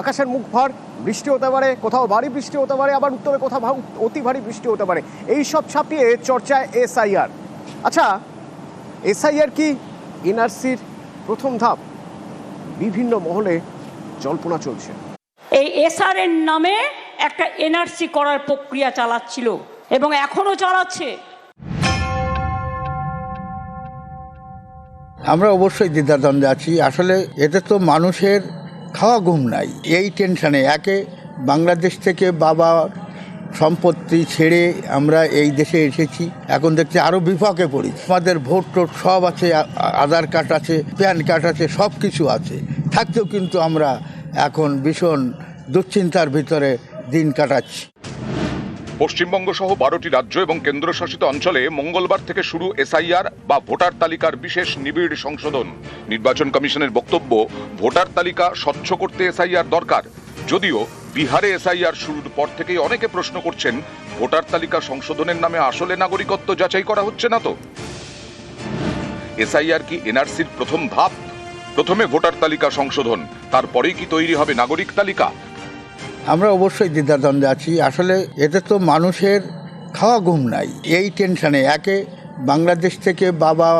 আকাশের মুখ ভার বৃষ্টি হতে পারে কোথাও ভারী বৃষ্টি হতে পারে আবার উত্তরে কোথাও অতি ভারী বৃষ্টি হতে পারে। এই সব ছাপিয়ে চর্চায় এসআইআর। আচ্ছা এসআইআর কি? এনআরসির প্রথম ধাপ। বিভিন্ন মহলে জল্পনা চলছে। এই এসআর এর নামে একটা এনআরসি করার প্রক্রিয়া চালাচ্ছিল এবং এখনও চালাচ্ছে। আমরা অবশ্যই দ্বিধাদ্বন্দ্বে আছি। আসলে এতে তো মানুষের খাওয়া ঘুম নাই। এই টেনশানে একে বাংলাদেশ থেকে বাবা সম্পত্তি ছেড়ে আমরা এই দেশে এসেছি। এখন দেখছি আরও বিপাকে পড়ি আমাদের ভোট টোট সব আছে আধার কার্ড আছে, প্যান কার্ড আছে, সব কিছু আছে। থাকতেও কিন্তু আমরা এখন ভীষণ দুশ্চিন্তার ভিতরে দিন কাটাচ্ছি। পশ্চিমবঙ্গ সহ বারোটি রাজ্য এবং কেন্দ্রশাসিত অঞ্চলে মঙ্গলবার থেকে শুরু এসআইআর বা ভোটার তালিকার বিশেষ নিবিড় সংশোধন। নির্বাচন কমিশনের বক্তব্য, ভোটার তালিকা স্বচ্ছ করতে এসআইআর দরকার। যদিও বিহারে এসআইআর শুরুর পর থেকেই অনেকে প্রশ্ন করছেন, ভোটার তালিকা সংশোধনের নামে আসলে নাগরিকত্ব যাচাই করা হচ্ছে না তো? এসআইআর কি এনআরসির প্রথম ধাপ? প্রথমে ভোটার তালিকা সংশোধন, তারপরেই কি তৈরি হবে নাগরিক তালিকা? আমরা অবশ্যই দ্বিধাদ্বন্দ্বে আছি। আসলে এতে তো মানুষের খাওয়া ঘুম নাই। এই টেনশনে একে বাংলাদেশ থেকে বাবা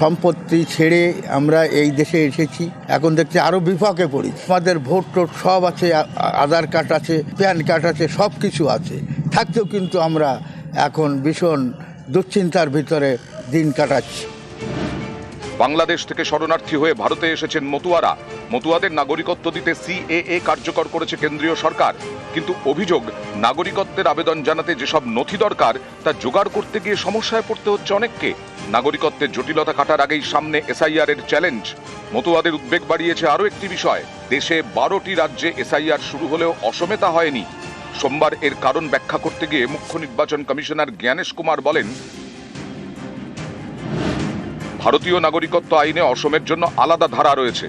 সম্পত্তি ছেড়ে আমরা এই দেশে এসেছি। এখন দেখছি আরও বিপাকে পড়ি আমাদের ভোট টোট সব আছে আধার কার্ড আছে, প্যান কার্ড আছে, সব কিছু আছে। থাকতেও কিন্তু আমরা এখন ভীষণ দুশ্চিন্তার ভিতরে দিন কাটাচ্ছি। বাংলাদেশ থেকে শরণার্থী হয়ে ভারতে এসেছেন মতুয়ারা। মতুয়াদের নাগরিকত্ব দিতে সিএএ কার্যকর করেছে কেন্দ্রীয় সরকার। কিন্তু অভিযোগ, নাগরিকত্বের আবেদন জানাতে যেসব নথি দরকার, তা জোগাড় করতে গিয়ে সমস্যায় পড়তে হচ্ছে অনেককে। নাগরিকত্বের জটিলতা কাটার আগেই সামনে এসআইআর এর চ্যালেঞ্জ। মতুয়াদের উদ্বেগ বাড়িয়েছে আরও একটি বিষয়, দেশে বারোটি রাজ্যে এসআইআর শুরু হলেও অসমে তা হয়নি। সোমবার এর কারণ ব্যাখ্যা করতে গিয়ে মুখ্য নির্বাচন কমিশনার জ্ঞানেশ কুমার বলেন ভারতীয় নাগরিকত্ব আইনে অসমের জন্য আলাদা ধারা রয়েছে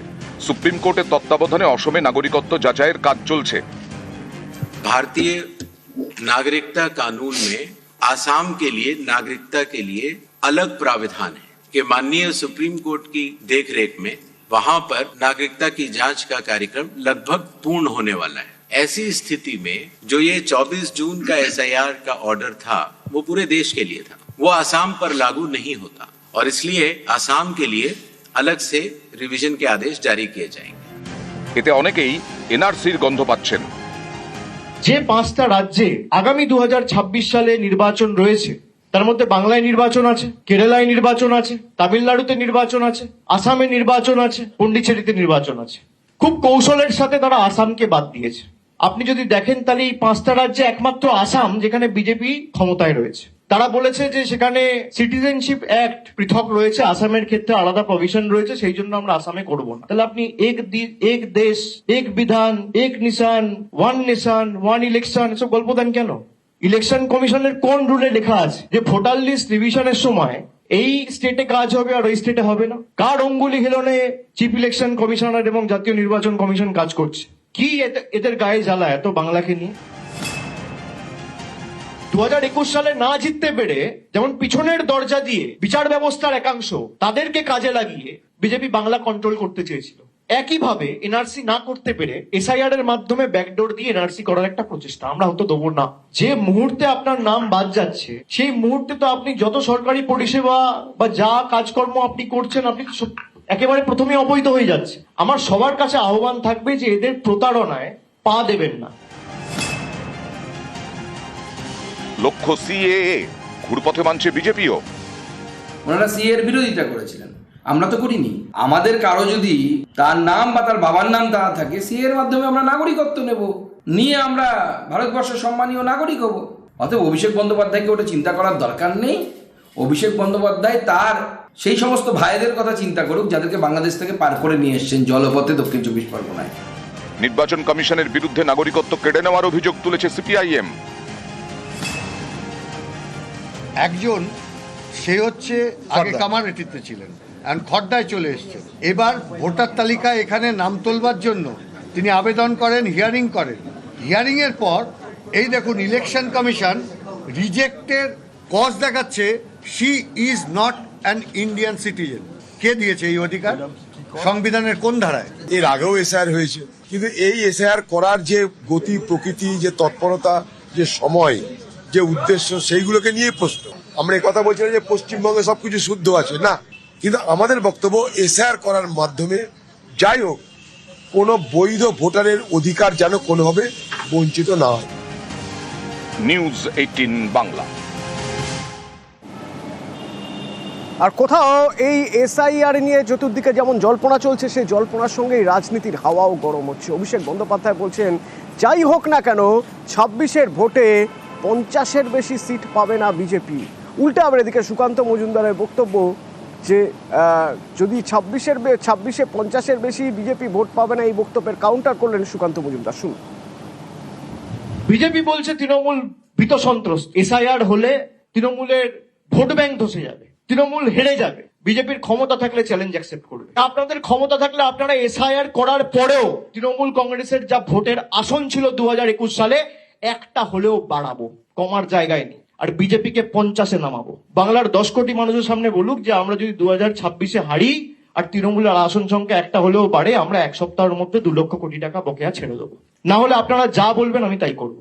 সুপ্রিম কোর্টের তত্ত্বাবধানে অসমে নাগরিকত্ব যাচাইয়ের কাজ চলছে भारतीय नागरिकता कानून में आसाम के लिए नागरिकता के लिए अलग प्राविधान है कि माननीय सुप्रीम कोर्ट की देखरेख में वहां पर नागरिकता की जांच का कार्यक्रम लगभग पूर्ण होने वाला है ऐसी स्थिति में जो ये 24 जून का एसआईआर का ऑर्डर था वो पूरे देश के लिए था वो आसाम पर लागू नहीं होता और इसलिए आसाम के लिए अलग से रिवीजन के आदेश जारी किए जाएंगे এতে অনেকেই এনআরসির গন্ধ পাচ্ছেন যে পাঁচটা রাজ্যে আগামী দু সালে নির্বাচন রয়েছে তার মধ্যে বাংলায় নির্বাচন আছে কেরালায় নির্বাচন আছে তামিলনাড়ুতে নির্বাচন আছে আসামে নির্বাচন আছে পন্ডিচেরিতে নির্বাচন আছে খুব কৌশলের সাথে তারা আসামকে বাদ দিয়েছে আপনি যদি দেখেন তাহলে এই পাঁচটা রাজ্যে একমাত্র আসাম যেখানে বিজেপি ক্ষমতায় রয়েছে তারা বলেছে যে সেখানে সিটিজেনশিপ অ্যাক্ট পৃথক রয়েছে, আসামের ক্ষেত্রে আলাদা প্রভিশন রয়েছে, সেই জন্য আমরা আসামে করব না। তাহলে আপনি এক এক দেশ, এক বিধান, এক নিশান ওয়ান নেশন ওয়ান ইলেকশন এসব গল্প দেন কেন? ইলেকশন কমিশনের কোন রুলে লেখা আছে যে ভোটার লিস্ট রিভিশনের সময় এই স্টেটে কাজ হবে আর ওই স্টেটে হবে না? কার অঙ্গুলি হিলনে চিফ ইলেকশন কমিশনার এবং জাতীয় নির্বাচন কমিশন কাজ করছে? কি এদের গায়ে জ্বালা এত বাংলাকে নিয়ে? দু হাজার একুশ সালে না জিততে পেরে যেমন পিছনের দরজা দিয়ে বিচার ব্যবস্থার একাংশ তাদেরকে কাজে লাগিয়ে বিজেপি বাংলা কন্ট্রোল করতে চেয়েছিল। একইভাবে এনআরসি না করতে পেরে এসআইআর এর মাধ্যমে ব্যাকডোর দিয়ে এনআরসি করার একটা প্রচেষ্টা। আমরা হয়তো দেবো না। যে মুহূর্তে আপনার নাম বাদ যাচ্ছে, সেই মুহূর্তে তো আপনি যত সরকারি পরিষেবা বা যা কাজকর্ম আপনি করছেন, আপনি একেবারে প্রথমে অবৈধ হয়ে যাচ্ছে। আমার সবার কাছে আহ্বান থাকবে যে এদের প্রতারণায় পা দেবেন না। লক্ষ্য সিএএ ঘুরপথে মানছে বিজেপিও। ওনারা সি এর বিরোধিতা করেছিলেন। আমরা তো করিনি। আমাদের কারও যদি তার নাম বা তার বাবার নাম তারা থাকে সি এর মাধ্যমে আমরা নাগরিকত্ব নেব। নিয়ে আমরা ভারতবর্ষের সম্মানীয় নাগরিক হব। অতএব অভিষেক বন্দ্যোপাধ্যায়কে ওটা চিন্তা করার দরকার নেই। অভিষেক বন্দ্যোপাধ্যায় তার সেই সমস্ত ভাইদের কথা চিন্তা করুক যাদেরকে বাংলাদেশ থেকে পার করে নিয়ে এসছেন জলপথে দক্ষিণ চব্বিশ পরগনায়। নির্বাচন কমিশনের বিরুদ্ধে নাগরিকত্ব কেড়ে নেওয়ার অভিযোগ তুলেছে সিপিআইএম। একজন সে হচ্ছে আগে কামারেটিতে ছিলেন। এখন খর্দায় চলে এসছেন। এবার ভোটার তালিকায় এখানে নাম তোলবার জন্য তিনি আবেদন করেন হিয়ারিং করেন। হিয়ারিং এর পর এই দেখুন ইলেকশন কমিশন রিজেক্টের কজ দেখাচ্ছে she is not an Indian citizen কে দিয়েছে এই অধিকার? সংবিধানের কোন ধারায়? এর আগেও এসআইআর হয়েছে। কিন্তু এই এসআইআর করার যে গতি প্রকৃতি যে তৎপরতা যে সময় যে উদ্দেশ্য সেইগুলোকে নিয়ে প্রশ্ন। আমরা এই কথা বলছি না যে পশ্চিমবঙ্গে সবকিছু শুদ্ধ আছে। না কিন্তু আমাদের বক্তব্য এসআইআর করার মাধ্যমে যাই হোক কোনো বৈধ ভোটারের অধিকার যেন কোনোভাবে বঞ্চিত না হয়। News eighteen Bangla. আর কোথাও এই এসআইআর নিয়ে চতুর্দিকে যেমন জল্পনা চলছে সেই জল্পনার সঙ্গেই রাজনীতির হাওয়াও গরম হচ্ছে। অভিষেক বন্দ্যোপাধ্যায় বলছেন যাই হোক না কেন ছাব্বিশের ভোটে পঞ্চাশের বেশি সিট পাবে না বিজেপি। উল্টে আবার এদিকে সুকান্ত মজুমদারের বক্তব্য যে যদি ছাব্বিশের ছাব্বিশে পঞ্চাশের বেশি বিজেপি ভোট পাবে না, এই বক্তব্যের কাউন্টার করলেন সুকান্ত মজুমদার। শুনুন। বিজেপি বলছে তৃণমূল ভীত সন্ত্রস্ত। এসআইআর হলে তৃণমূলের ভোট ব্যাংক ধসে যাবে। তৃণমূল হেরে যাবে। বিজেপির ক্ষমতা থাকলে চ্যালেঞ্জ অ্যাকসেপ্ট করবে। আপনাদের ক্ষমতা থাকলে আপনারা এসআইআর করার পরেও তৃণমূল কংগ্রেসের যা ভোটের আসন ছিল দু হাজার একুশ সালে একটা হলেও বাড়াবো, কমার জায়গায় নেই। আর বিজেপিকে পঞ্চাশে নামাবো। বাংলার দশ কোটি মানুষের সামনে বলুক যে, আমরা যদি দু হাজার ছাব্বিশে হারি আর তৃণমূলের আসন সংখ্যা একটা হলেও বাড়ে, আমরা এক সপ্তাহের মধ্যে দু লক্ষ কোটি টাকা বকেয়া ছেড়ে দেবো। না হলে আপনারা যা বলবেন আমি তাই করব।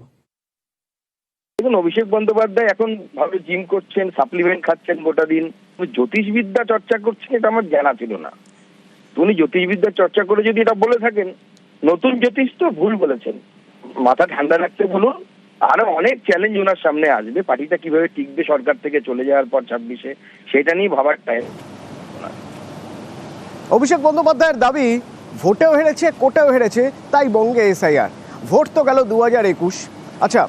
দেখুন, অভিষেক বন্দ্যোপাধ্যায় এখন ভাবে জিম করছেন সাপ্লিমেন্ট খাচ্ছেন গোটা দিন। জ্যোতিষবিদ্যা চর্চা করছেন, এটা আমার জানা ছিল না। উনি জ্যোতিষবিদ্যা চর্চা করে যদি এটা বলে থাকেন, নতুন জ্যোতিষ তো ভুল বলেছেন। মাথা ঠান্ডা রাখতে বলুন। আরও অনেক চ্যালেঞ্জ ওনার সামনে আসবে। পার্টিটা কীভাবে টিকবে সরকার থেকে চলে যাওয়ার পর ছাব্বিশে, সেটা নিয়ে ভাবার টাইম অভিষেক বন্দ্যোপাধ্যায়ের দাবি, ভোটেও হেরেছে কোটেও হেরেছে, তাই বঙ্গে এসআইআর। ভোট তো গেল দু হাজার একুশ। আচ্ছা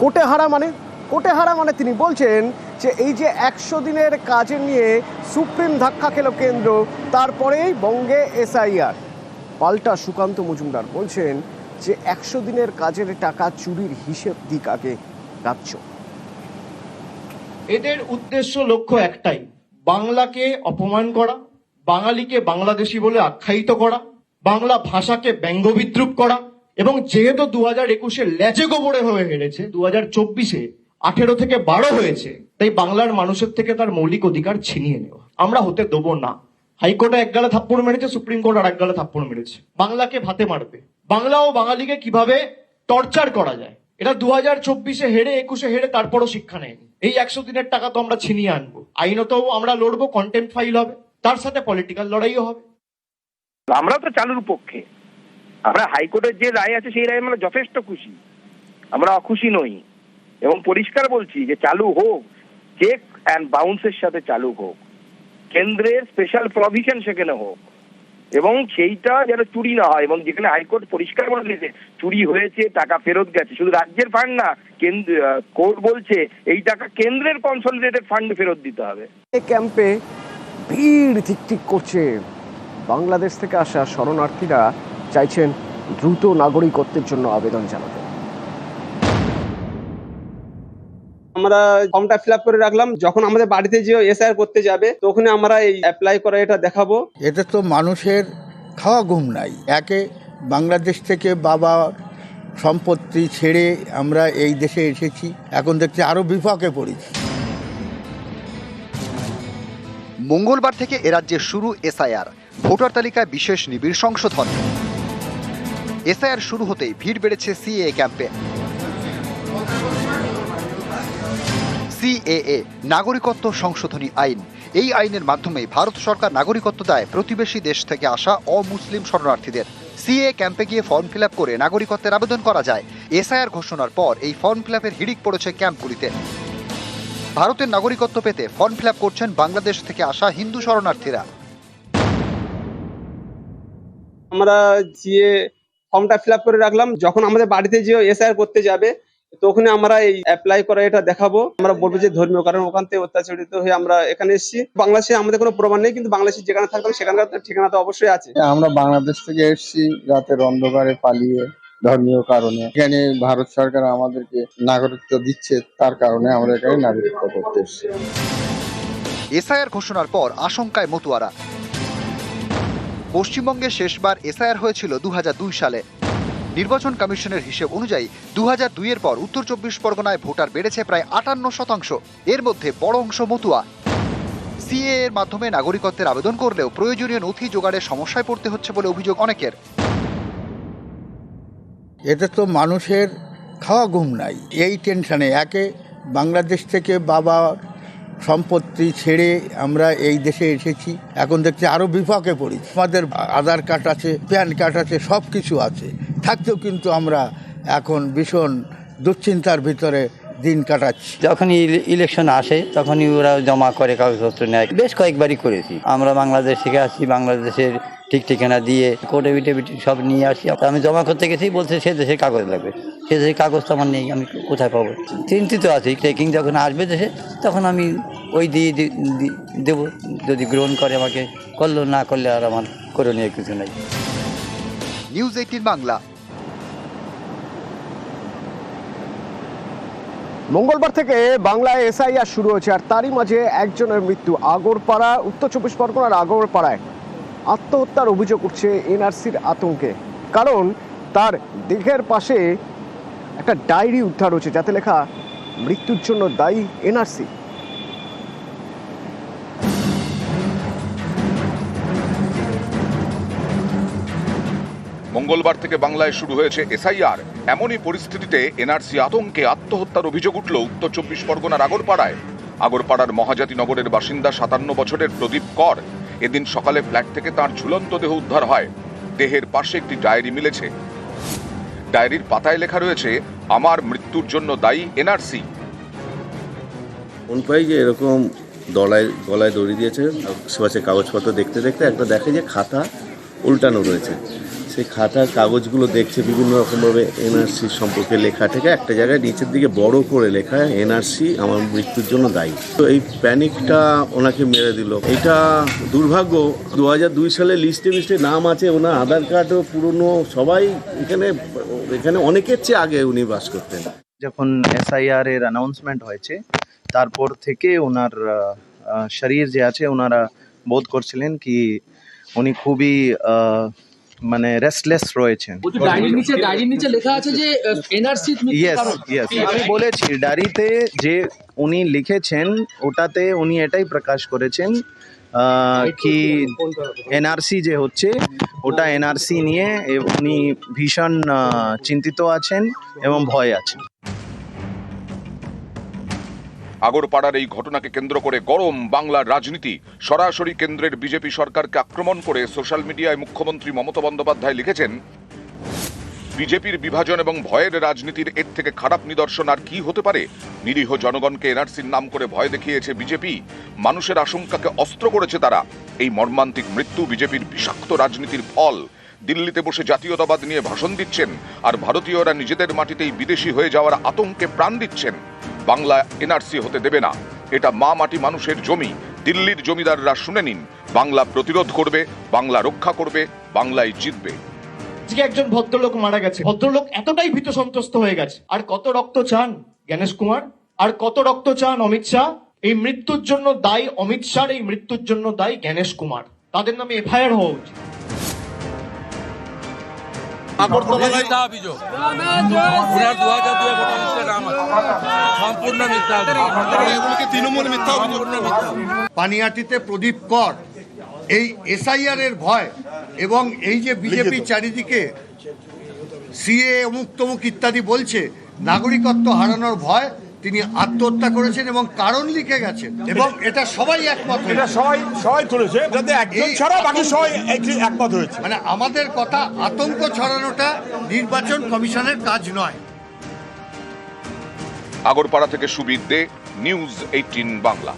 কোটে হারা মানে? কোটে হারা মানে তিনি বলছেন যে এই যে একশো দিনের কাজে নিয়ে সুপ্রিম ধাক্কা খেল কেন্দ্র, তারপরেই বঙ্গে এসআইআর। পাল্টা সুকান্ত মজুমদার বলছেন যে একশো দিনের কাজের টাকা চুরির হিসেব দিক আগে রাজ্য। এদের উদ্দেশ্য লক্ষ্য একটাই, বাংলাকে অপমান করা, বাঙালিকে বাংলাদেশি বলে আখ্যায়িত করা, বাংলা ভাষাকে ব্যঙ্গ বিদ্রুপ করা, এবং যেহেতু দু হাজার একুশে ল্যাচে গোবরে হয়ে হেরেছে দু হাজার চব্বিশে আঠেরো থেকে বারো হয়েছে, তাই বাংলার মানুষের থেকে তার মৌলিক অধিকার ছিনিয়ে নেওয়া। আমরা হতে দেবো না। হাইকোর্টে এক গালে থাপ্পড় মেরেছে, সুপ্রিম কোর্ট আর এক গালে থাপ্পড় মেরেছে। বাংলাকে ভাতে মারবে। বাংলা ও বাঙালিকে কীভাবে টর্চার করা যায়? এটা দু হাজার চব্বিশে হেরে একুশে হেরে তারপরও শিক্ষা নেয়নি। এই একশো দিনের টাকা তো আমরা ছিনিয়ে আনব। আইনত আমরা লড়বো কন্টেম্প ফাইল হবে। তার সাথে পলিটিক্যাল লড়াইও হবে। আমরা তো চালুর পক্ষে। আমরা হাইকোর্টের যে রায় আছে, সেই রায় আমরা যথেষ্ট খুশি। আমরা অখুশি নই। এবং পরিষ্কার বলছি যে চালু হোক চেক অ্যান্ড বাউন্সের সাথে চালু হোক। কেন্দ্রের স্পেশাল প্রভিশন সেখানে হোক। এবং সেইটা যেন চুরি না হয় এবং যেখানে হাইকোর্ট পরিষ্কার বলে দিয়েছে, চুরি হয়েছে, টাকা ফেরত গেছে। শুধু রাজ্যের ফান্ড না, কেন্দ্র কোর্ট বলছে, এই টাকা কেন্দ্রের কনসলিডেটেড ফান্ড ফেরত দিতে হবে। এই ক্যাম্পে ভিড় ঠিক করছে। বাংলাদেশ থেকে আসা শরণার্থীরা চাইছেন দ্রুত নাগরিকত্বের জন্য আবেদন জানাতে। আমরা ফর্মটা ফিল করে রাখলাম। যখন আমাদের বাড়িতে যে এসআইআর করতে যাবে তখন আমরা এই অ্যাপ্লাই করা এটা দেখাবো। এতে তো মানুষের খাওয়া ঘুম নাই। একে বাংলাদেশ থেকে বাবা সম্পত্তি ছেড়ে আমরা এই দেশে এসেছি। এখন দেখছি আরও বিপাকে পড়েছি। মঙ্গলবার থেকে এরাজ্যে শুরু এসআইআর ভোটার তালিকায় বিশেষ নিবিড় সংশোধন। এসআইআর শুরু হতেই ভিড় বেড়েছে সিএএ ক্যাম্পে। সিএএ, নাগরিকত্ব সংশোধনী আইন। এই আইনের মাধ্যমে ভারত সরকার নাগরিকত্ব দেয় প্রতিবেশী দেশ থেকে আসা অমুসলিম শরণার্থীদের। সিএ ক্যাম্পে গিয়ে ফর্ম ফিল করে নাগরিকত্বের আবেদন করা যায়। এসআইআর ঘোষণার পর এই ফর্ম ফিল আপের হিড়িক পড়েছে ক্যাম্পগুলিতে। ভারতের নাগরিকত্ব পেতে ফর্ম ফিল করছেন বাংলাদেশ থেকে আসা হিন্দু শরণার্থীরা। আমরা যে ফর্মটা ফিল করে রাখলাম, যখন আমাদের বাড়িতে যে এসআইআর করতে যাবে তখন আমরা এই অ্যাপ্লাই করা এটা দেখাবো। আমরা বলব যে ধর্মীয় কারণ ওখান থেকে অত্যাচারিত হয়ে আমরা এখানে এসেছি। বাংলাদেশে আমাদের কোনো প্রমাণ নেই কিন্তু বাংলাদেশে যেখানে থাকতাম সেখানকার ঠিকানা তো অবশ্যই আছে। আমরা বাংলাদেশ থেকে এসেছি রাতের অন্ধকারে পালিয়ে ধর্মীয় কারণে। এখানে ভারত সরকার আমাদেরকে নাগরিকত্ব দিচ্ছে তার কারণে আমরা এখানে নাগরিকত্ব করতে এসেছি। এসআইআর ঘোষণার পর আশঙ্কায় মতুয়ারা। পশ্চিমবঙ্গে শেষবার এসআইআর হয়েছিল দু হাজার দুই সালে। নির্বাচন কমিশনের হিসেব অনুযায়ী দু হাজার দুইয়ের পর উত্তর চব্বিশ পরগনায় ভোটার বেড়েছে প্রায় আটান্ন শতাংশ। এর মধ্যে বড় অংশ মতুয়া। সিএ এর মাধ্যমে নাগরিকত্বের আবেদন করলেও প্রয়োজনীয় নথি জোগাড়ের সমস্যায় পড়তে হচ্ছে বলে অভিযোগ অনেকের। এতে তো মানুষের খাওয়া ঘুম নাই। এই টেনশনে একে বাংলাদেশ থেকে বাবা সম্পত্তি ছেড়ে আমরা এই দেশে এসেছি। এখন দেখছি আরও বিপাকে পড়ি আমাদের আধার কার্ড আছে, প্যান কার্ড আছে সব কিছু আছে। থাকতেও কিন্তু আমরা এখন ভীষণ দুশ্চিন্তার ভিতরে দিন কাটাচ্ছি। যখনই ইলেকশন আসে, তখনই ওরা জমা করে কাগজপত্র নেয়। বেশ কয়েকবারই করেছি। আমরা বাংলাদেশ থেকে আসি, বাংলাদেশের ঠিক ঠিকানা দিয়ে কোর্টে বিটে সব নিয়ে আসি। আমি জমা করতে গেছি, বলছে সে দেশের কাগজ লাগবে। সে দেশের কাগজ তো আমার নেই, আমি কোথায় পাবো? চিন্তিত আছি ট্রেকিং যখন আসবে দেশে, তখন আমি ওই দিয়ে দেবো। যদি গ্রহণ করে আমাকে, করল না করলে আর আমার করণীয় কিছু নাই। News eighteen Bangla. মঙ্গলবার থেকে বাংলায় এসআইআর শুরু হয়েছে, আর তারই মাঝে একজনের মৃত্যু, আগরপাড়া, উত্তর চব্বিশ পরগনার আগরপাড়ায়। আত্মহত্যার অভিযোগ উঠছে এনআরসির আতঙ্কে, কারণ তার দিঘের পাশে একটা ডায়েরি উদ্ধার হচ্ছে যাতে লেখা, মৃত্যুর জন্য দায়ী এনআরসি। মঙ্গলবার থেকে বাংলায় শুরু হয়েছে এসআইআর। এমনই পরিস্থিতিতে এনআরসি আতঙ্কে আত্মহত্যার অভিযোগ উঠল উত্তর চব্বিশ পরগনার আগরপাড়ায় আগরপাড়ার মহাজাতি নগরের বাসিন্দা সাতান্ন বছরের প্রদীপ কর এদিন সকালে ফ্ল্যাট থেকে তার ঝুলন্ত দেহ উদ্ধার হয়। দেহের পাশে একটি ডায়েরি মিলেছে। ডায়েরির পাতায় লেখা রয়েছে, আমার মৃত্যুর জন্য দায়ী এনআরসি। যে এরকম দলায় গলায় দড়ি দিয়েছে কাগজপত্র দেখতে দেখতে একটা দেখে যে খাতা উল্টানো রয়েছে। সেই খাতার কাগজগুলো দেখছে বিভিন্ন রকমভাবে এনআরসি সম্পর্কে লেখা থেকে। একটা জায়গায় নিচের দিকে বড় করে লেখা এনআরসি আমার মৃত্যুর জন্য দায়ী। তো এই প্যানিকটা ওনাকে মেরে দিল। এটা দুর্ভাগ্য দু হাজার দুই সালে লিস্টে লিস্টে নাম আছে, ওনার আধার কার্ডও পুরনো, সবাই এখানে এখানে অনেকের চেয়ে আগে উনি বাস করতেন। যখন এসআইআর এর অ্যানাউন্সমেন্ট হয়েছে, তারপর থেকে ওনার শরীর যে আছে, ওনারা বোধ করছিলেন কি উনি খুবই মানে রেস্টলেস রয়েছেন। নিচে লেখা আছে ইয়েস ইয়েস আমি বলেছি ডায়েরিতে যে উনি লিখেছেন ওটাতে উনি এটাই প্রকাশ করেছেন কি এনআরসি যে হচ্ছে ওটা এনআরসি নিয়ে উনি ভীষণ চিন্তিত আছেন এবং ভয় আছেন। আগরপাড়ার এই ঘটনাকে কেন্দ্র করে গরম বাংলার রাজনীতি। সরাসরি কেন্দ্রের বিজেপি সরকারকে আক্রমণ করে সোশ্যাল মিডিয়ায় মুখ্যমন্ত্রী মমতা বন্দ্যোপাধ্যায় লিখেছেন, বিজেপির বিভাজন এবং ভয়ের রাজনীতির এর থেকে খারাপ নিদর্শন আর কি হতে পারে? নিরীহ জনগণকে এনআরসির নাম করে ভয় দেখিয়েছে বিজেপি। মানুষের আশঙ্কাকে অস্ত্র করেছে তারা। এই মর্মান্তিক মৃত্যু বিজেপির বিষাক্ত রাজনীতির ফল। দিল্লিতে বসে জাতীয়তাবাদ নিয়ে ভাষণ দিচ্ছেন আর ভারতীয়রা নিজেদের মাটিতেই বিদেশি হয়ে যাওয়ার আতঙ্কে প্রাণ দিচ্ছেন। বাংলা এনআরসি হতে দেবে না। এটা মা মাটি মানুষের জমি। দিল্লির জমিদাররা শুনে নিন, বাংলা প্রতিরোধ করবে, বাংলা রক্ষা করবে, বাংলায় জিতবে। একজন ভদ্রলোক মারা গেছে। ভদ্রলোক এতটাই ভীত সন্ত্রস্ত হয়ে গেছে। আর কত রক্ত চান জ্ঞানেশ কুমার? আর কত রক্ত চান অমিত শাহ? এই মৃত্যুর জন্য দায়ী অমিত শাহ এই মৃত্যুর জন্য দায়ী জ্ঞানেশ কুমার। তাদের নামে এফআইআর হওয়া উচিত। মিথ্যা অভিযোগ। ওনার দু হাজার দুই ভোটার লিস্টে নাম আছে সম্পূর্ণ মিথ্যা অভিযোগ। তৃণমূল মিথ্যা সম্পূর্ণ মিথ্যা পানিয়াটিতে প্রদীপ কর এই এসআইআর এর ভয় এবং এই যে বিজেপি চারিদিকে সিএ অমুক তমুক ইত্যাদি বলছে নাগরিকত্ব হারানোর ভয় তিনি আত্মহত্যা করেছেন এবং কারণ লিখে গেছেন। এবং এটা সবাই একমত এটা সবাই সবাই তুলেছে। যাতে একজন ছাড়া বাকি সবাই একমত হয়েছে। মানে আমাদের কথা আতঙ্ক ছড়ানোটা নির্বাচন কমিশনের কাজ নয়। আগরপাড়া থেকে সুবীর দে নিউজ এইটিন বাংলা।